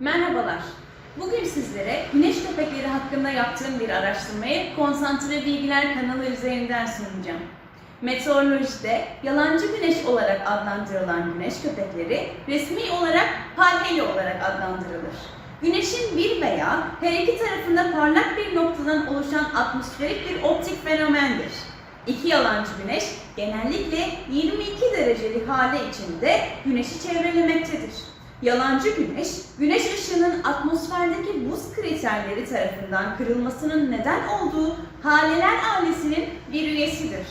Merhabalar. Bugün sizlere güneş köpekleri hakkında yaptığım bir araştırmayı Konsantre Bilgiler kanalı üzerinden sunacağım. Meteorolojide yalancı güneş olarak adlandırılan güneş köpekleri resmi olarak parheli olarak adlandırılır. Güneşin bir veya her iki tarafında parlak bir noktadan oluşan atmosferik bir optik fenomendir. İki yalancı güneş genellikle 22 derecelik hale içinde güneşi çevrelemektedir. Yalancı güneş, güneş ışığının atmosferdeki buz kriterleri tarafından kırılmasının neden olduğu haleler ailesinin bir üyesidir.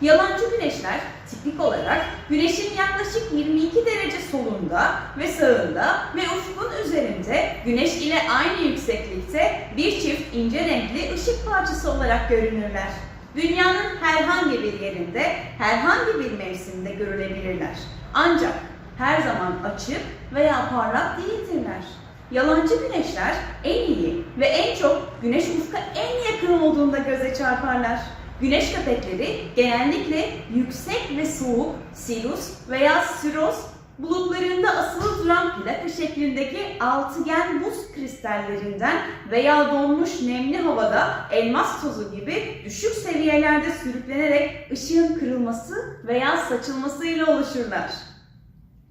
Yalancı güneşler tipik olarak güneşin yaklaşık 22 derece solunda ve sağında ve ufkun üzerinde güneş ile aynı yükseklikte bir çift ince renkli ışık parçası olarak görünürler. Dünyanın herhangi bir yerinde, herhangi bir mevsimde görülebilirler. Ancak her zaman açık veya parlak değildirler. Yalancı güneşler en iyi ve en çok güneş ufka en yakın olduğunda göze çarparlar. Güneş köpekleri genellikle yüksek ve soğuk Sirius veya Siros bulutlarında asılı duran plaka şeklindeki altıgen buz kristallerinden veya donmuş nemli havada elmas tozu gibi düşük seviyelerde sürüklenerek ışığın kırılması veya saçılmasıyla oluşurlar.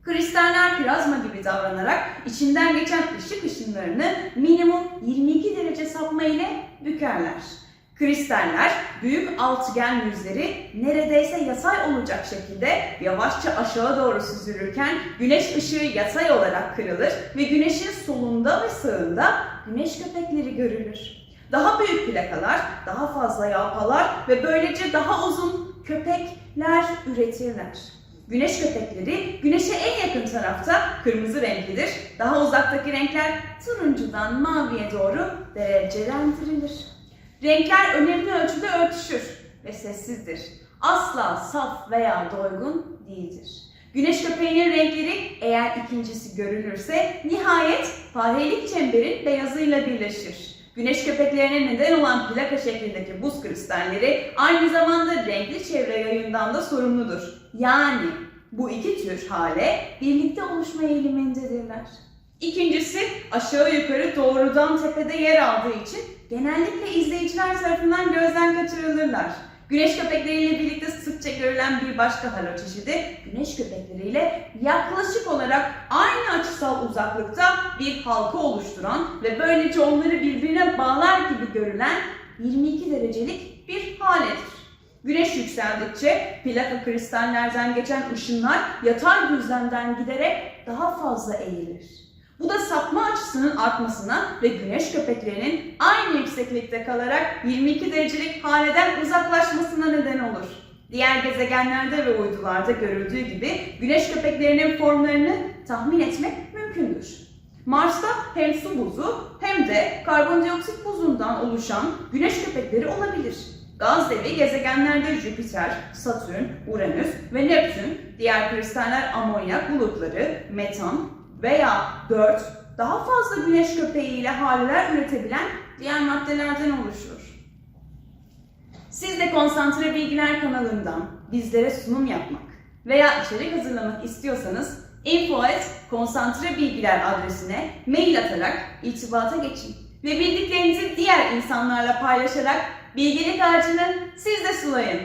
Kristaller plazma gibi davranarak içinden geçen ışık ışınlarını minimum 22 derece sapma ile bükerler. Kristaller büyük altıgen yüzleri neredeyse yatay olacak şekilde yavaşça aşağı doğru süzülürken güneş ışığı yatay olarak kırılır ve güneşin solunda ve sağında güneş köpekleri görülür. Daha büyük plakalar, daha fazla yalpalar ve böylece daha uzun köpekler üretirler. Güneş köpekleri güneşe yakın tarafta kırmızı renklidir. Daha uzaktaki renkler turuncudan maviye doğru derecelendirilir. Renkler önemli ölçüde örtüşür ve sessizdir. Asla saf veya doygun değildir. Güneş köpeğinin renkleri eğer ikincisi görülürse nihayet farelik çemberin beyazıyla birleşir. Güneş köpeklerine neden olan plaka şeklindeki buz kristalleri aynı zamanda renkli çevre yayından da sorumludur. Yani bu iki tür hale birlikte oluşma eğilimindedirler. İkincisi aşağı yukarı doğrudan tepede yer aldığı için genellikle izleyiciler tarafından gözden kaçırılırlar. Güneş köpekleriyle birlikte sıkça görülen bir başka halo çeşidi güneş köpekleriyle yaklaşık olarak aynı açısal uzaklıkta bir halka oluşturan ve böylece onları birbirine bağlar gibi görülen 22 derecelik bir haledir. Güneş yükseldikçe plaka kristallerden geçen ışınlar yatay düzlemden giderek daha fazla eğilir. Bu da sapma açısının artmasına ve güneş köpeklerinin aynı yükseklikte kalarak 22 derecelik haleden uzaklaşmasına neden olur. Diğer gezegenlerde ve uydularda görüldüğü gibi güneş köpeklerinin formlarını tahmin etmek mümkündür. Mars'ta hem su buzu hem de karbondioksit buzundan oluşan güneş köpekleri olabilir. Gaz devi gezegenlerde Jüpiter, Satürn, Uranüs ve Neptün, diğer kristaller amonyak bulutları, metan veya 4 daha fazla güneş köpeği ile haleler üretebilen diğer maddelerden oluşur. Siz de Konsantre Bilgiler kanalından bizlere sunum yapmak veya içerik hazırlamak istiyorsanız info@konsantrebilgiler adresine mail atarak irtibata geçin ve bildiklerinizi diğer insanlarla paylaşarak bilgilik ağacını siz de sulayın.